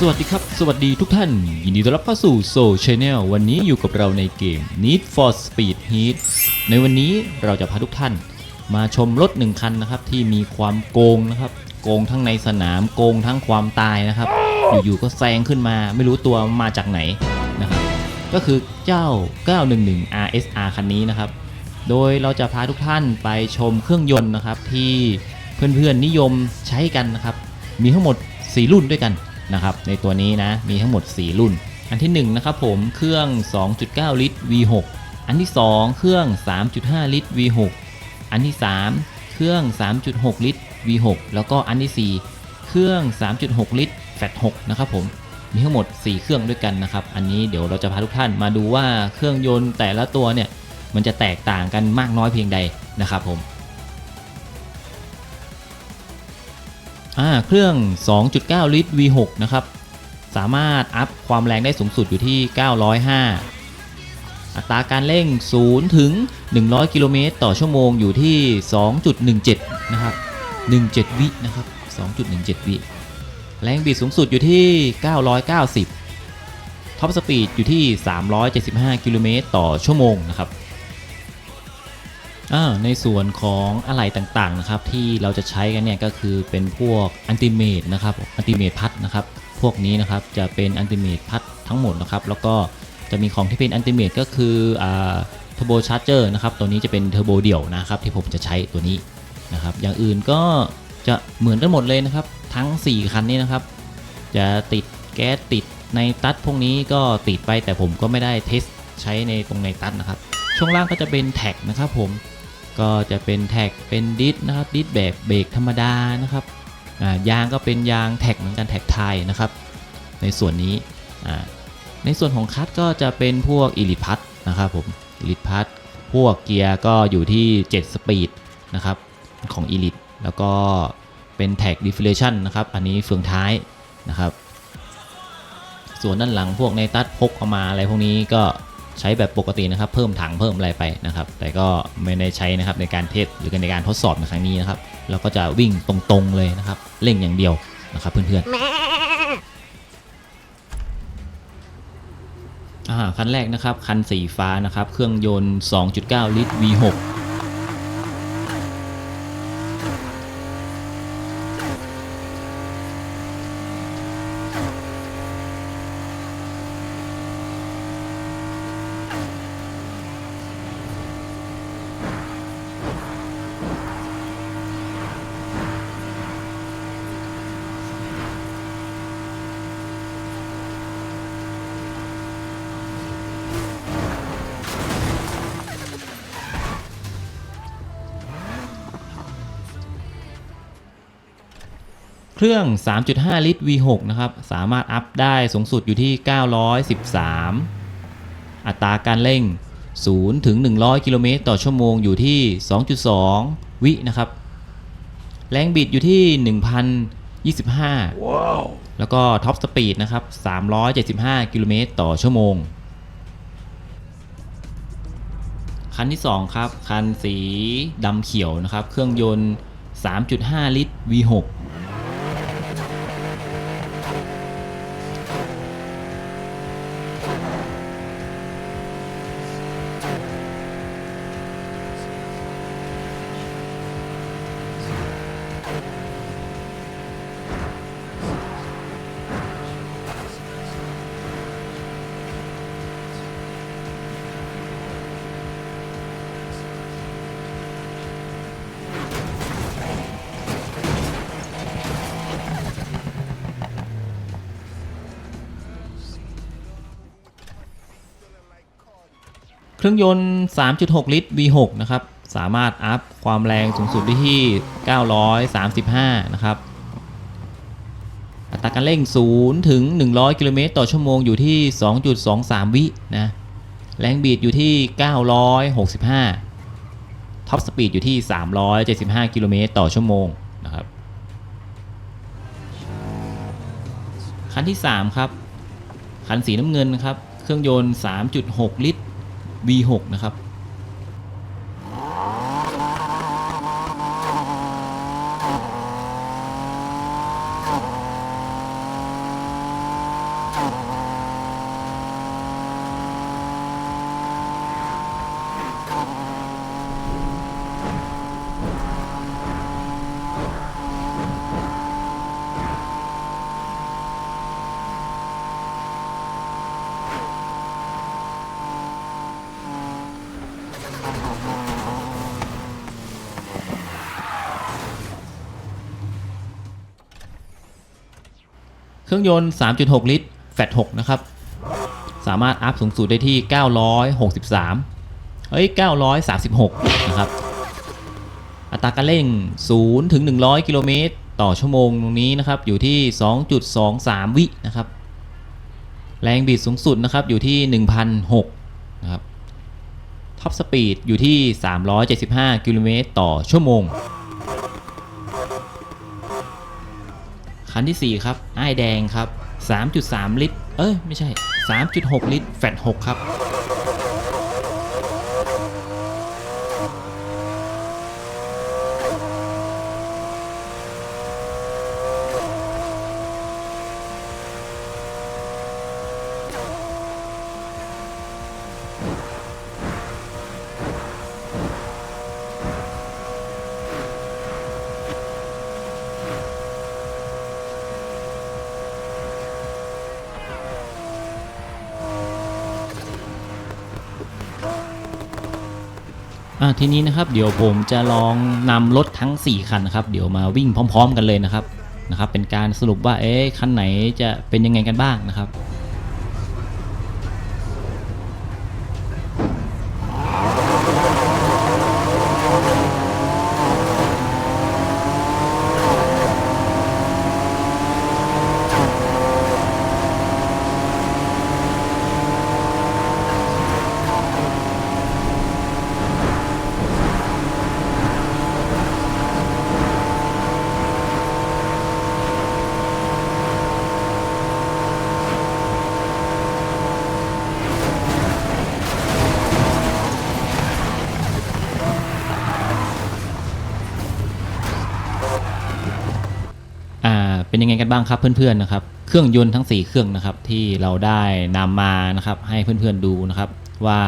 สวัสดีครับ สวัสดีทุกท่าน ยินดีต้อนรับเข้าสู่ Soul Channel วันนี้อยู่กับเราในเกม Need for Speed Heat ในวันนี้เราจะพาทุกท่าน มาชมรถหนึ่งคันนะครับ ที่มีความโกงนะครับ โกงทั้งในสนามโกงทั้งความตายนะครับ อยู่ๆก็แซงขึ้นมา ไม่รู้ตัวมาจากไหนนะครับ ก็คือเจ้า 911 RSR คันนี้นะครับ โดยเราจะพาทุกท่านไปชมเครื่องยนต์นะครับที่เพื่อนๆนิยมใช้กันนะครับ มีทั้งหมด 4 รุ่นด้วยกัน นะครับในตัวนี้นะมีทั้งหมด 4 รุ่น อันที่1นะครับผมเครื่อง 2.9 ลิตร V6 อันที่ 2 เครื่อง 3.5 ลิตร V6 อันที่ 3 เครื่อง 3.6 ลิตร V6 แล้วก็อันที่ 4 เครื่อง 3.6 ลิตร Fat6 นะครับผมมีทั้งหมด 4 เครื่องด้วยกันนะครับ อันนี้เดี๋ยวเราจะพาทุกท่านมาดูว่าเครื่องยนต์แต่ละตัวเนี่ยมันจะแตกต่างกันมากน้อยเพียงใดนะครับผม อ่าเครื่อง 2.9 ลิตร V6 นะครับ สามารถอัพความแรงได้สูงสุดอยู่ที่ 905 อัตราการเร่ง 0 ถึง 100 กิโลเมตรต่อชั่วโมงอยู่ที่ 2.17 นะครับ 17 วินะครับ 2.17 วิ แรงบิดสูงสุดอยู่ที่ 990 ท็อปสปีดอยู่ที่ 375 กิโลเมตรต่อชั่วโมงนะครับ ในส่วนของอะไหล่ต่างๆนะครับที่เราจะใช้กันเนี่ยก็คือเป็นพวกอันติเมตนะครับอันติเมตพัดนะครับพวกนี้นะครับจะเป็นอันติเมตพัดทั้งหมดนะครับแล้วก็จะมีของที่เป็นอันติเมตก็คือเทอร์โบชาร์เจอร์นะครับตัวนี้จะเป็นเทอร์โบเดี่ยวนะครับที่ผมจะใช้ตัวนี้นะครับอย่างอื่นก็จะเหมือนกันหมดเลยนะครับทั้ง 4 คันนี้นะครับ จะติดแก๊สติดในตัดพวกนี้ก็ติดไปแต่ผมก็ไม่ได้เทสใช้ในตรงในตัดนะครับ ช่วงล่างก็จะเป็นแท็กนะครับผม ก็จะเป็นแท็กเป็นดิสนะครับดิสแบบเบรกธรรมดานะครับยางก็เป็นยางแท็กเหมือนกันแท็กไทยนะครับ ในส่วนนี้ในส่วนของคัทก็จะเป็นพวกอิลิพัทนะครับผมอิลิพัทพวกเกียร์ก็อยู่ที่ 7 สปีดนะครับของอิลิแล้วก็เป็นแท็กดิฟเลชันนะครับอันนี้เฟืองท้ายนะครับ ส่วนด้านหลังพวกในตัดพกเอามาอะไรพวกนี้ก็ ใช้แบบปกตินะครับ เพิ่มถังเพิ่มอะไรไปนะครับ แต่ก็ไม่ได้ใช้นะครับในการเทสหรือในการทดสอบในครั้งนี้นะครับ เราก็จะวิ่งตรงๆเลยนะครับ เร่งอย่างเดียวนะครับเพื่อนๆคันแรกนะครับ คันสีฟ้านะครับ เครื่องยนต์ 2.9 ลิตร V6 เครื่อง 3.5 ลิตร V6 นะครับ สามารถอัพได้สูงสุดอยู่ที่ 913 อัตราการเร่ง 0 ถึง 100 กิโลเมตรต่อชั่วโมงอยู่ที่ 2.2 วินะครับ แรงบิดอยู่ที่ 1,025แล้วก็ท็อปสปีดนะครับ 375 กิโลเมตรต่อชั่วโมง คันที่ 2 ครับ คันสีดำเขียวนะครับ เครื่องยนต์ 3.5 ลิตร V6 รื่องยนต์ 3.6 ลิตร V6 นะครับ สามารถอัพความแรงสูงสุดได้ที่ 935 นะครับ อัตราการเร่ง 0 ถึง 100 กิโลเมตรต่อชั่วโมงอยู่ที่ 2.23 วินะ แรงบีดอยู่ที่ 965 ท็อปสปีดอยู่ที่ 375 กิโลเมตรต่อชั่วโมงนะครับ คันที่ 3 ครับ คันสีน้ำเงินนะครับ เครื่องยนต์ 3.6 ลิตร V6 นะครับ รื่องยนต์ 3.6 ลิตร แฟต6นะครับ สามารถอัพสูงสุดได้ที่ 963 เอ้ย 936 นะครับ อัตราการเร่ง 0 ถึง 100 กิโลเมตร ต่อชั่วโมงตรงนี้นะครับ อยู่ที่ 2.23 วินะครับ แรงบิดสูงสุดนะครับ อยู่ที่ 1,006นะครับ ท็อปสปีดอยู่ที่ 375 กิโลเมตร ต่อชั่วโมง คันที่ 4 ครับไอ้แดงครับ 3.3 ลิตร เอ้ย ไม่ใช่ 3.6 ลิตร แฟต6ครับ อ่าทีนี้นะครับเดี๋ยวผมจะลองนำรถทั้ง 4 คันนะครับ เดี๋ยวมาวิ่งพร้อม ๆ กันเลยนะครับนะครับ เป็นการสรุปว่าเอ๊ะคันไหนจะเป็นยังไงกันบ้างนะครับ บ้างครับเพื่อนๆนะครับ เครื่องยนต์ทั้ง 4 เครื่องนะครับที่เราได้นำมานะครับให้เพื่อนๆดูนะครับว่า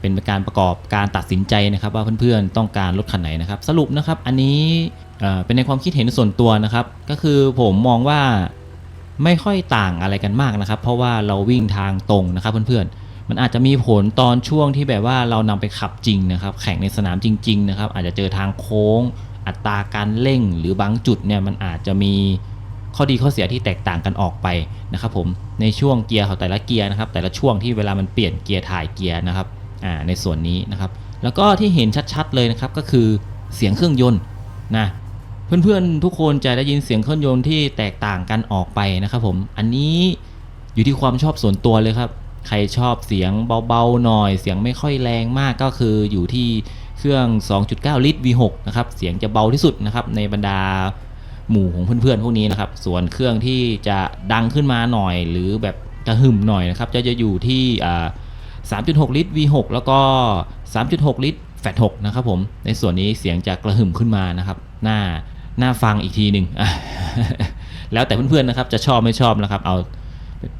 เป็นการประกอบการตัดสินใจนะครับว่าเพื่อนๆต้องการรถคันไหนนะครับ สรุปนะครับอันนี้เป็นในความคิดเห็นส่วนตัวนะครับ ก็คือผมมองว่าไม่ค่อยต่างอะไรกันมากนะครับ เพราะว่าเราวิ่งทางตรงนะครับเพื่อนๆ มันอาจจะมีผลตอนช่วงที่แบบว่าเรานำไปขับจริงนะครับ แข่งในสนามจริง ๆ นะครับ อาจจะเจอทางโค้ง อัตราการเร่งหรือบางจุดเนี่ยมันอาจจะมี ข้อดีข้อเสียที่แตกต่างกันออกไปนะครับผมในช่วงเกียร์ของแต่ละเกียร์นะครับ แต่ละช่วงที่เวลามันเปลี่ยนเกียร์ถ่ายเกียร์นะครับอ่าในส่วนนี้นะครับ แล้วก็ที่เห็นชัดๆเลยนะครับก็คือเสียงเครื่องยนต์นะเพื่อนๆ ทุกคนจะได้ยินเสียงเครื่องยนต์ที่แตกต่างกันออกไปนะครับผมอันนี้อยู่ที่ความชอบส่วนตัวเลยครับใครชอบเสียงเบาๆหน่อย เสียงไม่ค่อยแรงมากก็คืออยู่ที่เครื่อง 2.9 ลิตร V6 นะครับ เสียงจะเบาที่สุดนะครับในบรรดา หมู่ของเพื่อนๆพวกนี้นะครับ ส่วนเครื่องที่จะดังขึ้นมาหน่อย หรือแบบกระหึ่มหน่อยนะครับ จะจะอยู่ที่3.6 ลิตร V6 แล้วก็ 3.6 ลิตรแฟต6นะครับผม ในส่วนนี้เสียงจะกระหึ่มขึ้นมานะครับ หน้าหน้าฟังอีกทีหนึ่งแล้วแต่เพื่อนๆนะครับ จะชอบไม่ชอบนะครับ เอา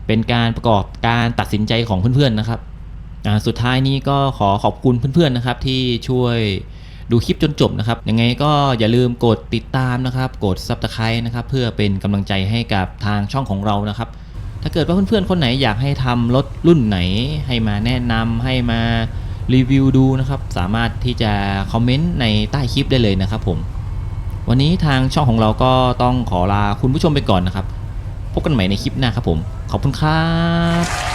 เป็นการประกอบการตัดสินใจของเพื่อนๆนะครับ สุดท้ายนี้ก็ขอขอบคุณเพื่อนๆนะครับที่ช่วย ดูคลิปจนจบนะครับ ยังไงก็อย่าลืมกดติดตามนะครับ กด Subscribe นะครับ เพื่อเป็นกำลังใจให้กับทางช่องของเรานะครับ ถ้าเกิดว่าเพื่อนๆ คนไหนอยากให้ทำรถรุ่นไหน ให้มาแนะนำให้มารีวิวดูนะครับ สามารถที่จะคอมเมนต์ในใต้คลิปได้เลยนะครับผม วันนี้ทางช่องของเราก็ต้องขอลาคุณผู้ชมไปก่อนนะครับ พบกันใหม่ในคลิปหน้าครับผม ขอบคุณครับ